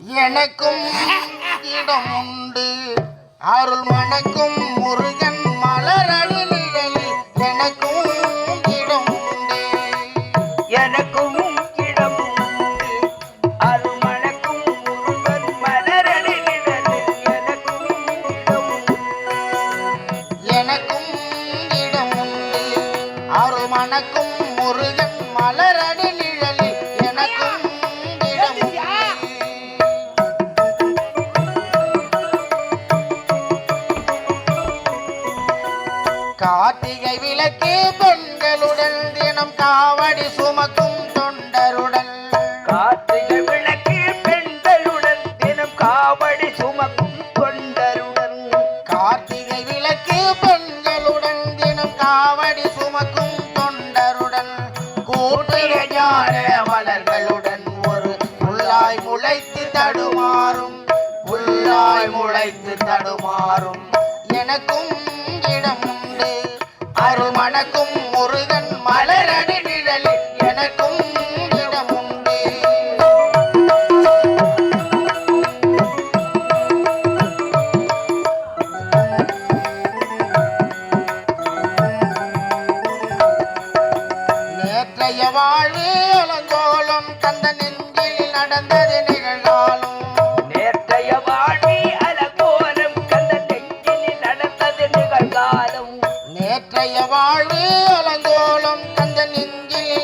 எனக்கும் இடம் உண்டு. அருள் மணக்கும் முருகன் மலரடி எனக்கும் முளைத்து தடுமாறும் புல்லாய் முளைத்து தடுமாறும். எனக்கும் இடம் உண்டு. அருள் முருகன் மலரடி நிழலில் எனக்கும்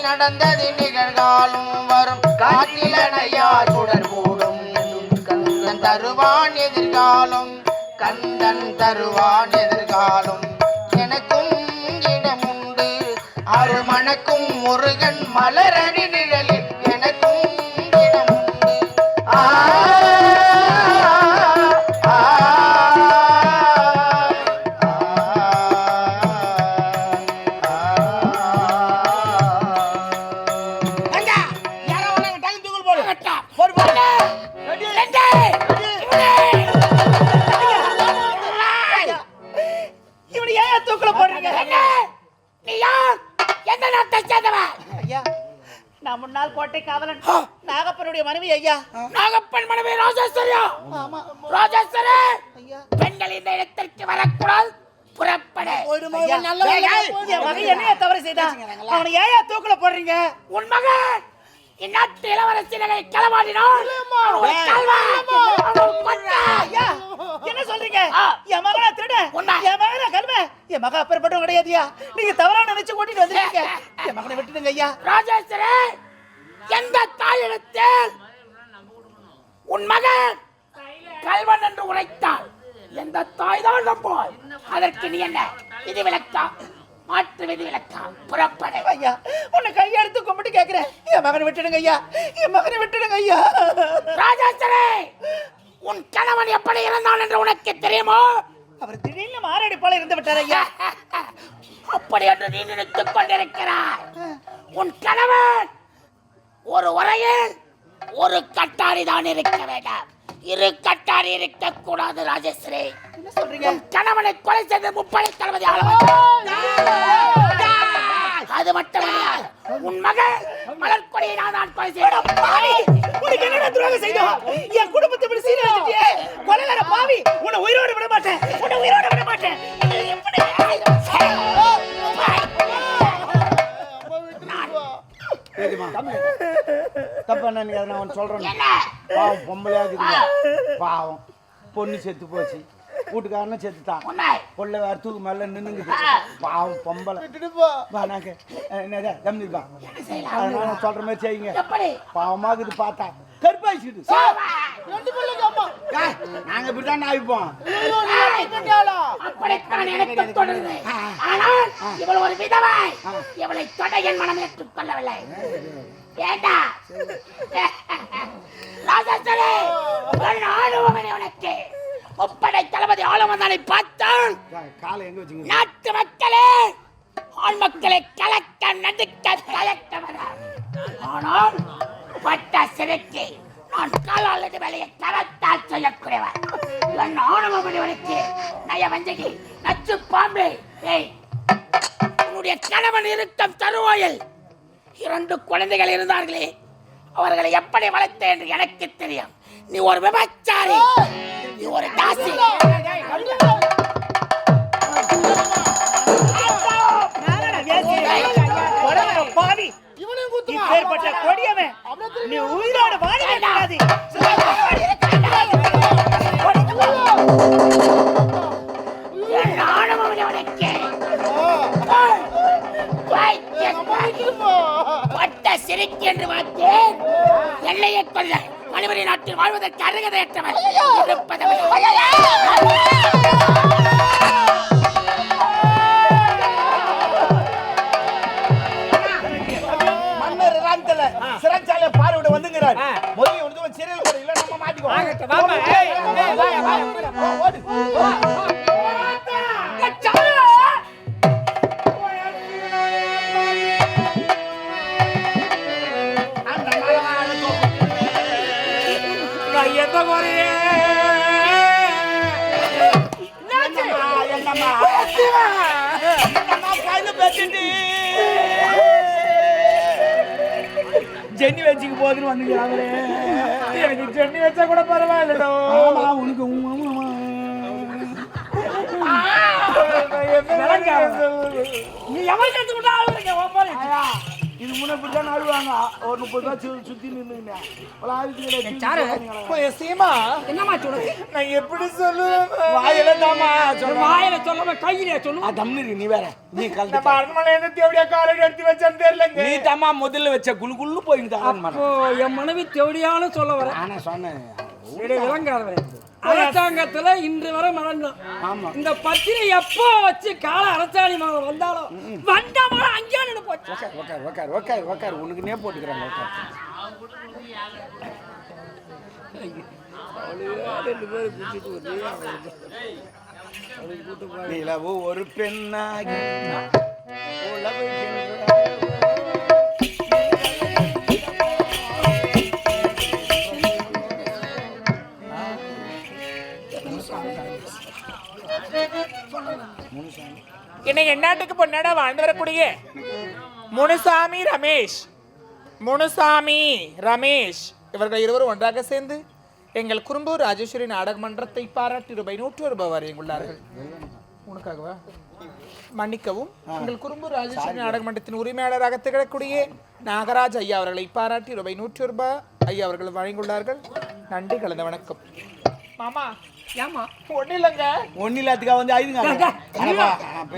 நடந்தது நிகழ்காலம். வரும் காற்றில் அணையா சுடர் கூடும் கந்தன் தருவான் எதிர்காலம். கந்தன் தருவான் எதிர்காலம். எனக்கும் இடம் உண்டு அருள் மணக்கும் முருகன் மலரடி நிழலில் நாகப்பன் மனைவி ராஜேஸ்வரியா? ராஜேஸ்வரி! பெண்கள் இந்த இடத்திற்கு வரக்கூடாது. புறப்படு. என்னைய தவறு செய்தான் அவனை ஏன் தூக்கல போடுறீங்க? உன் மகன் இந்நாட்டு கொட்டை. ஐயா என்ன சொல்றீங்க. என் மகனா திருட. என் மகனா கல்வ. என் மகன் அப்பேற்பட்டவன் கிடையாதுயா? நீங்க தவறா நினைச்சு கூட்டிட்டு வந்திருக்கீங்க. என் மகனை விட்டுடுங்க ஐயா. ராஜேஸ்வரி எந்த தாயிடத்தில் உன் மகன் கல்வன் என்று உரைத்தால் எந்த தாய் தான் நம்புவாய்? அதற்கு நீ என்ன? விதி விலக்கா? மாற்று விதி விலக்கா? புறப்படு. ஐயா உன்னை கையெடுத்து கும்பிட்டு கேக்குறேன். என் மகனை விட்டுடுங்க ஐயா. என் மகனை விட்டுடுங்க ஐயா. ராஜேஸ்வரி உன் கணவன் எப்படி இருந்தான் என்று உனக்கு தெரியுமோ? அவர் திடீர்னு மாரடி போல இருந்து விட்டார் ஐயா. அப்படி என்று நீ நினைத்துக் கொண்டிருக்கிறாய். உன் கணவன் ஒரு உரையில் ஒரு கட்டாரி தான் இருக்க வேண்டாம். இரு கட்டாரி இருக்க கூடாது என்ன உன் கணவனை கொலை செய்த முப்படை தளபதி அது மட்டுமல்ல உன் மகள் மலர்கொடியை நான் தான் கொலை செய்தேன். பாவி! உனக்கு என்னடா துரோகம் செய்தோம் என் குடும்பத்தை இப்படி சீர வச்சுட்டியே? கொலைகார பாவி உன்னை உயிரோட விட மாட்டேன். உன்னை உயிரோட விட மாட்டேன். இது எப்படி தப்பா நினைக்காத நான் உனக்கு சொல்றேன் என்ன? பாவம் பொம்பளையா இருக்குதுங்க. பாவம். பொண்ணு செத்து போச்சு. வீட்டுக்காரனும் செத்துட்டான். பொண்ணு வேற தூக்கு மேல நின்னுங்குது. பாவம் பொம்பளை. என்னதா? தம்பிப்பா அதனால சொல்ற மாதிரி செய்யுங்க. எப்படி? பாவமாக்குது பார்த்தா. நாங்க இப்படிதான் அப்படித்தான் எனக்கு தோன்றுது ஆனால் இவள் ஒரு விதவை இவளை தொட என் மனம் ஏற்றுக்கொள்ளவில்லை ஏண்டா? ராஜேஸ்வரி உன் ஆளுவனை உனக்கு. முப்படை தளபதி ஆளுமந்தானை பார்த்தான். காலை எங்க வச்சுங்க? நாட்டு மக்களே ஆண் மக்களை கலக்க நடுக்க தயக்கவரார் ஆனால் பட்ட சிறைக்கு நான் காலால் வேலையை கரத்தால் செய்யக்கூடியவர் என் ஆணவ மனிதனுக்கு நய வஞ்சகி நச்சு பாம்பே ஏய் உன்னுடைய கணவன் இருக்கும் தருவாயில் இரண்டு குழந்தைகள் இருந்தார்களே அவர்களை எப்படி வளர்த்த என்று எனக்கு தெரியும் நீ ஒரு விபச்சாரி நீ ஒரு தாசி இப்பேற்பட்ட கொடியவன். நீ உயிரோட வாழவே கூடாது. சிரிக்கு என்று பார்த்தேன் எல்லையை கொள்ள நாட்டில் வாழ்வதற்கு அருகதையற்றவன். இருப்பதை வந்துங்கிறார் முதல்ல வந்து சிறையில் போட இல்ல நம்ம மாட்டிக்குவோம் என்னம்மா? என்னம்மா கையில பேசிட்டு? ஜென்னி வச்சுக்கு போகுதுன்னு வந்துக்கிறாங்களே எனக்கு சென்னி வச்சா கூட பரவாயில்லடோ. ஆமா உனக்கு நீ எவன் கத்து விட்டா ஆளுங்க ஒவ்வொரு இது முன்ன இப்படிதான் அழுவாங்க ஒரு முப்பது ரூபா சு- சுத்தி நின்னுங்க சீமா என்னமா சொல்லுங்க நான் எப்படி சொல்லுவேன்? வாயில தாமா வாயில சொல்லாம கையில சொல்லு தம்னு நீ வேற. நீ நம்ம கலந்து அரண்மனை என்ன தேவையா காலையில் எடுத்து நீ தாமா முதல்ல வச்ச குள்ளு போயிருந்தா ஓ என் மனைவி தேவடியான சொல்ல வரேன் ஆனா சொன்னேன். விளங்காதவரே. அரசாங்கத்துல இன்று வரை மறந்தான் ஆமா. இந்த பத்திரை எப்போ வச்சு கால அரசாணி மகன் வந்தாலும் வந்த மரம் அங்கேயே நின்று போச்சு. உக்கார் உக்கார் உக்கார் உக்கார் உக்கார். உனக்குனே போட்டுக்கிறாங்க உக்கார். நிலவு ஒரு பெண்ணாகி உலவுகின்ற இன்னைக்கு எந்நாட்டுக்கு பொன்னாடா வாழ்ந்து வரக்கூடிய முனுசாமி ரமேஷ். முனுசாமி ரமேஷ். இவர்கள் இருவரும் ஒன்றாக சேர்ந்து எங்கள் குறும்பூர் ராஜேஸ்வரி நாடக மன்றத்தை பாராட்டி ரூபாய் நூற்று ரூபாய் வரையுள்ளார்கள் உனக்காகவா? மன்னிக்கவும் எங்கள் குறும்பூர் ராஜேஸ்வரி நாடக மன்றத்தின் உரிமையாளராக திகழக்கூடிய நாகராஜ் ஐயா அவர்களை பாராட்டி ரூபாய் நூற்று ரூபாய் ஐயா அவர்கள் வழங்கியுள்ளார்கள். நன்றி கலந்த வணக்கம். மாமா ஏமா ஒன்றும் இல்லைங்க ஒன்னில்லாத்துக்கா வந்து ஐதுங்க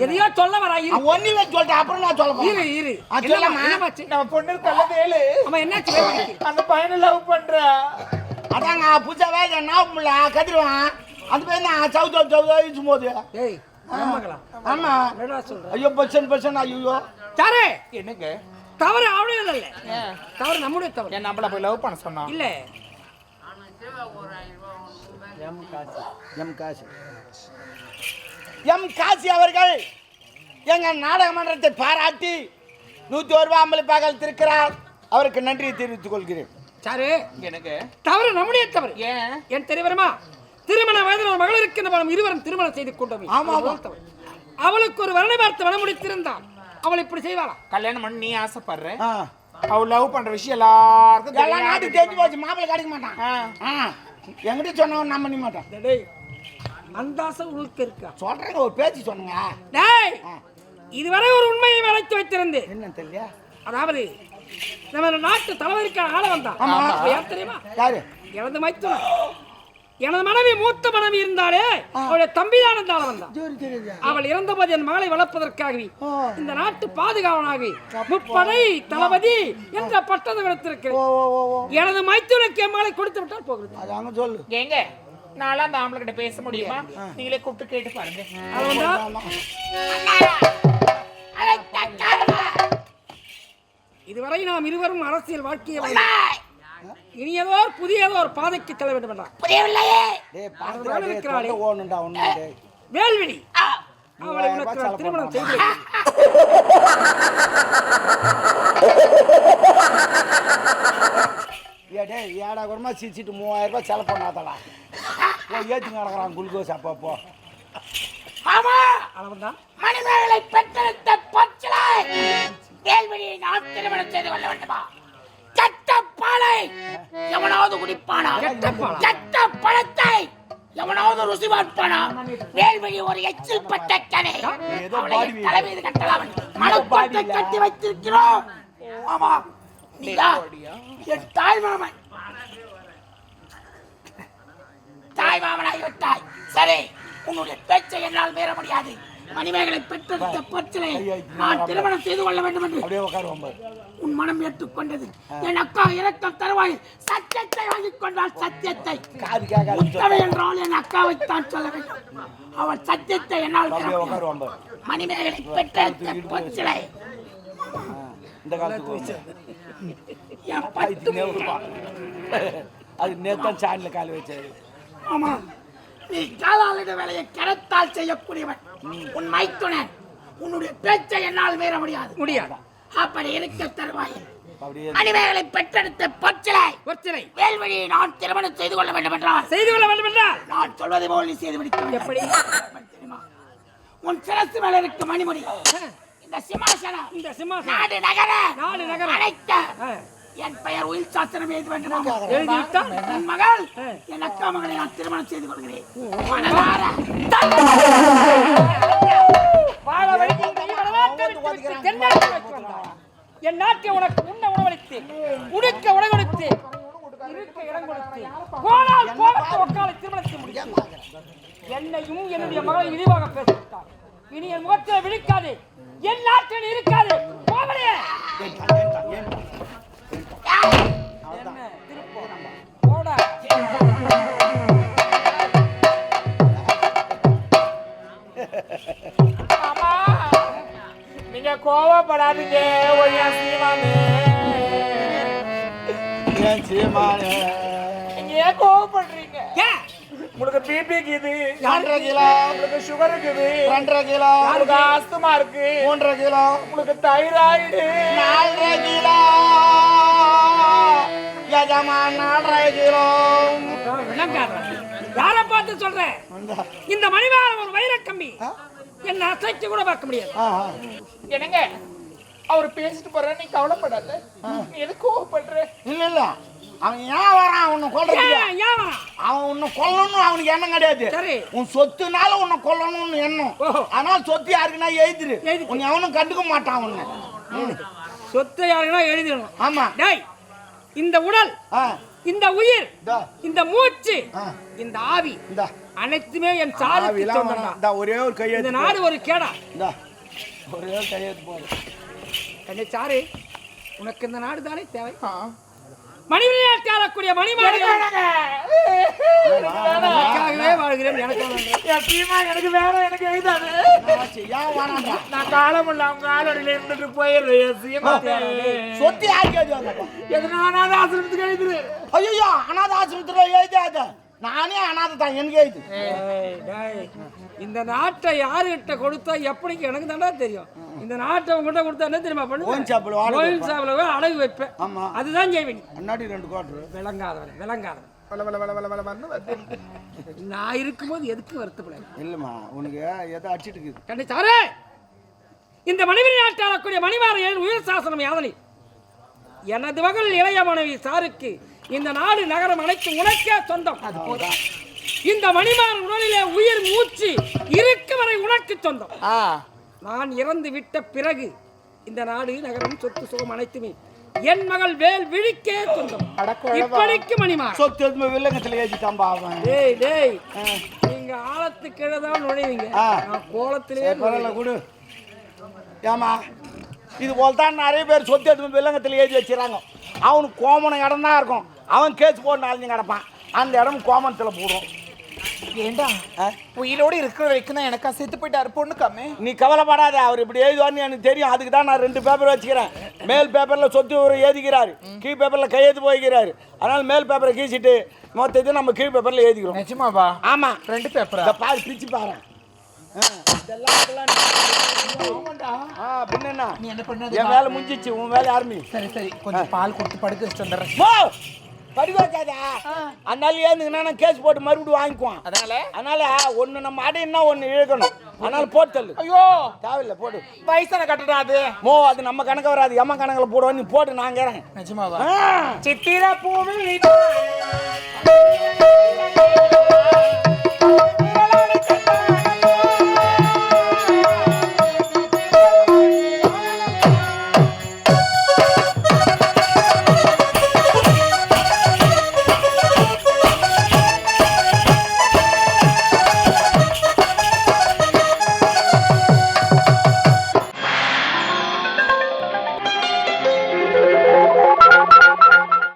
எதையோ சொல்ல வரா இரு. ஒன்னில சொல்லிட்டேன் அப்புறம் நான் சொல்ல இரு இரு. என்னம்மாச்சு? நம்ம பொண்ணு கள்ளவேலு அம்மா என்னாச்சு வேலைக்கு? அந்த பையனை லவ் பண்றா. அதாங்க புதுசா வேலை நான் முடியல கதிருவான். அந்த பையன் நான் சவுத் சவுத் சவுத் அழிச்சும் போது ஏய் ஆமா என்னடா சொல்ற? ஐயோ பர்சன் பர்சன் ஐயோ சாரே என்னங்க? தவறு அவளும் இல்ல தவறு நம்முடைய தவறு. நம்மள போய் லவ் பண்ண சொன்னான்? இல்ல. எம் காசி. எம் காசி. அவர்கள் எங்க நாடக மன்றத்தை பாராட்டி நூத்தி ஒரு ரூபாய் அம்பளிப்பாக திருக்கிறார். அவருக்கு நன்றியை தெரிவித்துக் கொள்கிறேன். சாரு எனக்கு தவறு நம்முடைய தவறு. ஏன்? என் தெரிவரமா திருமண வயதில் ஒரு மகள் இருக்கின்ற பலம் இருவரும் திருமணம் செய்து கொண்டோம். ஆமா. அவளுக்கு ஒரு வருணை பார்த்து மனம் முடித்திருந்தான். அவள் இப்படி செய்வாளா? கல்யாணம் பண்ணி நீ ஆசைப்படுற. ஆ. அவ லவ் பண்ற விஷயம் எல்லாருக்கும் எல்லா தெரியும். நாட்டு தெரிஞ்சு போச்சு. மாப்பிள்ளை கிடைக்க மாட்டான். என்கிட்ட சொன்னவன் நம்ப நீ மாட்டான். டேய் அந்த ஆசை உனக்கு இருக்கா? சொல்றேங்க ஒரு பேச்சு சொன்னங்க டேய் இதுவரை ஒரு உண்மையை மறைத்து வைத்திருந்தேன். என்ன தெரியல அதாவது நம்ம நாட்டு தலைவருக்கான ஆள வந்தான் தெரியுமா? யாரு? எனது மைத்துனர். எனது மனைவி மூத்த மனைவி இருந்தாலே அவளுடைய தம்பிதான் ஆள வந்தான் அவள் இறந்தபோது என் மகளை வளர்ப்பதற்காகவே. இந்த நாட்டு பாதுகாவனாகவே முப்படை தளபதி என்ற பட்டத்தை ஓ கொடுத்திருக்கிறேன் எனது மைத்துனுக்கு என் மகளை கொடுத்து விட்டால் போகிறது. அது அங்க சொல்லு. ஏங்க நான்லாம் அந்த ஆம்பளை கிட்ட பேச முடியுமா? நீங்களே கூப்பிட்டு கேட்டு பாருங்க. இதுவரை நாம் இருவரும் அரசியல் வாழ்க்கையை வாழ்ந்தோம். இனி ஏதோ ஒரு புதிய ஏதோ ஒரு பாதைக்கு செல்ல வேண்டும் என்றான் புரியவில்லையே. டேய் பாத்துடா டேய் இருக்கிறாளே. தொண்டை ஓடணும்டா ஒண்ணு டேய் வேல்விழி. அவளை உனக்கு நான் திருமணம் செய்து. ஏ டேய் ஏடா கூடமா சிரிச்சிட்டு மூவாயிரம் ரூபாய் செலவு பண்ணாதடா. போய் ஏற்றி நடக்கிறான் குளுக்கோஸ் அப்பப்போ. மாமா அளவன்தான் மணிமேகலை பெற்றெடுத்த பச்சிலை. வேல்வெளியை நான் திருமணம் செய்து கொள்ள வேண்டுமா? பாலை எவனாவது குடிப்பானா? கெட்ட பழத்தை எவனாவது ருசி பார்ப்பானா? வேல்வெளி ஒரு எச்சில் பட்ட கனை அவளை தலைமீது கட்டலாம் மனப்பாட்டை கட்டி வைத்திருக்கிறோம். ஆமா நீயா என் தாய் மாமன். தாய் மாமனாகி விட்டாய் சரி உன்னுடைய பேச்சை என்னால் மீற முடியாது. மணிமேகலை பெற்றெடுத்த பச்சிலை. நான் திருமணம் செய்து கொள்ள வேண்டும் என்று உன் மனம் ஏற்றுக்கொண்டது. என் அக்கா இறக்கம் தருவாய் சத்தியத்தை வாங்கிக் கொண்டால் சத்தியத்தை. உத்தவை என்றால் என் அக்காவைத்தான் சொல்ல வேண்டும். அவள் சத்தியத்தை என்னால் மணிமேகலை பெற்றெடுத்த பச்சிலை. இந்த காலத்துக்கு அது நேத்தான் சாணியில் கால் வச்சாரு. ஆமா நீ காலாளிட வேலையை கரத்தால் செய்யக்கூடியவன். உன் மைத்துனன் உன்னுடைய பேச்சை என்னால் மீற முடியாது. முடியாதா. அப்படி இருக்க தருவாயில். மணிமேகலை பெற்றெடுத்த பச்சிலை ஒற்றை வேல்வழியை நான் திருமணம் செய்து கொள்ள வேண்டும் என்றால் செய்து கொள்ள வேண்டும் என்றால் நான் சொல்வதை போல் நீ செய்து முடிக்க வேண்டும். எப்படி? உன் சிரசு மேல இருக்க மணிமுடி. இந்த சிம்மாசனம் இந்த சிம்மாசனம். நாடு நகர நாடு நகர. அனைத்த என் பெயர் உயிர் சாஸ்திரம் எழுத வேண்டும் என் மகள். என் அக்கா மகளை நான் திருமணம் செய்து கொள்கிறேன். என் நாட்டை உனக்கு உண்ண உணவளித்து உடுக்க உணவளித்து இருக்க இடம் கொடுத்து போனால் கோபத்தை ஒக்காலை திருமணத்தை முடியும் என்னையும் என்னுடைய மகளை இழிவாக பேசிவிட்டார். இனி என் முகத்தில் விழிக்காது. என் நாட்டில் இருக்காது. சீமானே ஏன் கோவப்படுறீங்க? ஏன் உங்களுக்கு பிபி இருக்குது. ரெண்டரை கிலோ. உங்களுக்கு சுகர் இருக்குது. ரெண்டரை கிலோ. உங்களுக்கு ஆஸ்துமா இருக்கு. மூன்றரை கிலோ. உங்களுக்கு தைராய்டு நாலரை கிலோ. எஜமா நாலரை கிலோ. யாரை பார்த்து சொல்றேன் இந்த மணிவாரம் ஒரு வைரக்கம்பி. என்ன அசைச்சு கூட பார்க்க முடியாது. என்னங்க? அவர் பேசிட்டு போற நீ கவலைப்படாத. நீ எது கோவப்படுற? இல்ல இல்ல. அவன் ஏன் வரான்? உன்னை கொல்றதுக்கு ஏன்? அவன் உன்னை கொல்லணும்னு அவனுக்கு எண்ணம் கிடையாது. சரி. உன் சொத்துனால உன்னை கொல்லணும்னு எண்ணம். ஓஹோ. ஆனால் சொத்து யாருக்குன்னா எழுதிரு. உன்னை அவனும் கண்டுக்க மாட்டான் உன்னை. ம். சொத்தை யாருன்னா எழுதிடணும். ஆமா. டேய் இந்த உடல் ஆ. இந்த உயிர் இந்தா. மூச்சு ஆ. இந்த ஆவி இந்தா. அனைத்துமே என். இந்தா ஒரே ஒரு இந்த கையெழுத்து நாடு ஒரு கேடா. இந்தா. ஒரே ஒரு கையெழுத்து போடு கண்ணே சாரு உனக்கு இந்த நாடு தானே தேவை? மணிமணியால் தேடக்கூடிய மணிமாடு உனக்காகவே வாழ்கிறேன் எனக்கு எனக்கு வேணும் எனக்கு எழுதாது நான் காலம் இல்ல அவங்க காலடியில இருந்துட்டு போயிடுறேன் சொத்து எழுதுவாங்கப்பா எதனால ஆசிரமத்துக்கு எழுதுரு. ஐயோ அனாத ஆசிரமத்தில் எழுதாத நானே அனாதை தான் டேய், இந்த நாட்டை யாருகிட்ட கொடுத்தா எப்படி எனக்கு தானே தெரியும். இந்த நாட்டை உங்ககிட்ட கொடுத்தா என்ன தெரியுமா ஓன் பண்ணுவேன் சாப்பிடு வாடகை கோயில் சாப்பிட போய் அடகு வைப்பேன். ஆமா. அதுதான் செய்வேன் முன்னாடி ரெண்டு கோட்டரு விளங்காதவன் விளங்காதவன் வள வள வள வள வள வந்து வந்து. நான் இருக்கும்போது எதுக்கு வருத்தப்படாது. இல்லைம்மா உனக்கு எதை அடிச்சிட்டு இருக்குது. கண்டி சாரே! இந்த மனைவி நாட்டாளக்கூடிய மணிமாரையன் உயிர் சாசனம் யாதனை எனது மகள் இளைய மனைவி சாருக்கு இந்த நாடு நகரம் அனைத்து உனக்கே சொந்தம். அது போதும் இந்த மணிமாறன் உடலிலே உயிர் மூச்சு இருக்கும் வரை உனக்கு சொந்தம். நான் இறந்து விட்ட பிறகு இந்த நாடு நகரம் சொத்து சுகம் அனைத்துமே என் மகள் வேல் விழிக்கே சொந்தம். இப்படிக்கு மணிமாறன் சொத்து எதுவுமே வில்லங்கத்தில் ஏற்றிட்டான்பா அவன் டேய் டேய். நீங்க ஆழத்துக்கு கீழே தான் நுழைவீங்க. ஆ. நான் கோலத்திலே பரவாயில்ல கொடு. ஏமா இது போல் தான் நிறைய பேர் சொத்து எடுத்து வில்லங்கத்தில் எழுதி வச்சிடறாங்க. அவனுக்கு கோமனம் இடம் தான் இருக்கும். அவன் கேஸ் போட்டு நாளைஞ்சு கிடப்பான். அந்த இடம் கோமணத்தில் போடும். ஏண்டா? உயிரோடு இருக்கிற வரைக்கும் தான் எனக்கா செத்து போயிட்டாரு பொண்ணு கம்மே. நீ கவலைப்படாத அவர் இப்படி எழுதுவார்னு எனக்கு தெரியும். அதுக்கு தான் நான் ரெண்டு பேப்பர் வச்சுக்கிறேன். மேல் பேப்பரில் சொத்து ஒரு எழுதிக்கிறாரு. கீழ் பேப்பரில் கையெழுத்து போய்க்கிறாரு. அதனால மேல் பேப்பரை கீழ்ச்சிட்டு மொத்தத்தை நம்ம கீழ் பேப்பரில் எழுதிக்கிறோம். நிஜமாவா? ஆமாம் ரெண்டு பேப்பரா பாரு பிரிச்சு பாரு. என்ன? பண்ணது? என் வேலை முடிஞ்சிச்சு உன் வேலை ஆரம்பி. சரி சரி. கொஞ்சம் பால் கொடுத்து படுக்க வச்சுட்டு வந்துடுறேன். போ படிக்க வைக்காதா அதனால ஏந்துங்கன்னா நான் கேஸ் போட்டு மறுபடியும் வாங்கிக்குவான். அதனால? அதனால ஒன்று நம்ம அடையினா ஒன்று இழுக்கணும்? அதனால போட்டு தள்ளு. ஐயோ! தேவையில்லை போடு. வயசான கட்டடா அது. மோ அது நம்ம கணக்கு வராது. எம்ம கணக்கில் போடுவோம் நீ போட்டு நான் கேறேன் நிஜமாவா? சித்திர பூவில்